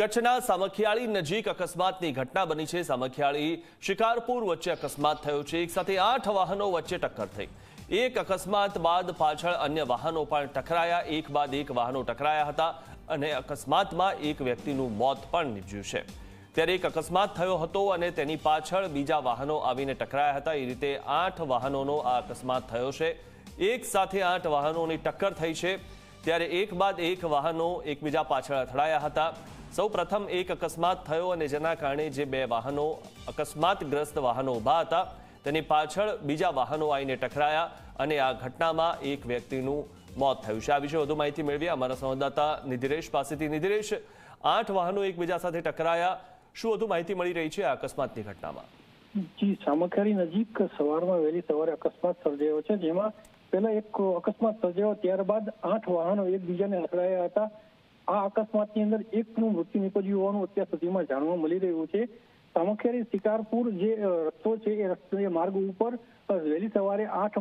કચ્છના સામખિયાળી નજીક અકસ્માતની ઘટના બની છે. સામખિયાળી શિકારપુર વચ્ચે અકસ્માત થયો છે. એક સાથે આઠ વાહનો વચ્ચે ટક્કર થઈ. એક અકસ્માત બાદ પાછળ અન્ય વાહનો પણ ટકરાયા. એક બાદ એક વાહનો ટકરાયા હતા અને અકસ્માતમાં એક વ્યક્તિનું મોત પણ નીપજ્યું છે. ત્યારે એક અકસ્માત થયો હતો અને તેની પાછળ બીજા વાહનો આવીને ટકરાયા હતા. એ રીતે આઠ વાહનોનો આ અકસ્માત થયો છે. એક સાથે આઠ વાહનોની ટક્કર થઈ છે. ત્યારે એક બાદ એક વાહનો એકબીજા પાછળ અથડાયા હતા. સૌ પ્રથમ એક અકસ્માત થયો અને જેના કારણે જે બે વાહનો અકસ્માતગ્રસ્ત વાહનો ઊભા હતા, તેની પાછળ બીજા વાહનો આવીને ટકરાયા અને આ ઘટનામાં એક વ્યક્તિનું મોત થયું છે. આ વિશે વધુ માહિતી મેળવી અમારા સંવાદદાતા નિધિરેશ પાસેથી. નિધિરેશ, આઠ વાહનો એકબીજા સાથે ટકરાયા. શું વધુ માહિતી મળી રહી છે આ અકસ્માતની ઘટનામાં? જી, સામખિયારી નજીક સવારમાં વહેલી સવારે અકસ્માત સર્જાયો છે, જેમાં પહેલા એક અકસ્માત સર્જાયો, ત્યારબાદ આઠ વાહનો એકબીજાને અથડાયા હતા. આ અકસ્માતની અંદર એકનું મૃત્યુ નીપજ્યું હોવાનું અત્યાર સુધીમાં જાણવા મળી રહ્યું છે. સામખિયાળી શિકારપુર જે રસ્તો છે, એ રસ્તે માર્ગ ઉપર વહેલી સવારે આઠ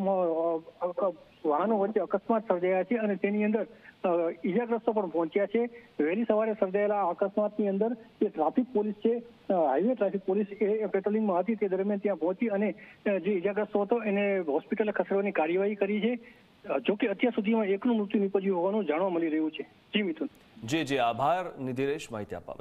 વાહનો વચ્ચે અકસ્માત સર્જાયા છે અને તેની અંદર ઈજાગ્રસ્તો પણ પહોંચ્યા છે. વહેલી સવારે સર્જાયેલા અકસ્માતની અંદર જે ટ્રાફિક પોલીસ છે હાઈવે ટ્રાફિક પોલીસ એ પેટ્રોલિંગમાં હતી, તે દરમિયાન ત્યાં પહોંચી અને જે ઈજાગ્રસ્તો હતો, એને હોસ્પિટલે ખસેડવાની કાર્યવાહી કરી છે. જોકે અત્યાર સુધીમાં એકનું મૃત્યુ નીપજ્યું હોવાનું જાણવા મળી રહ્યું છે. જી મિથુન. જે જે, આભાર. નિધિરેશ, માહિતી આપવા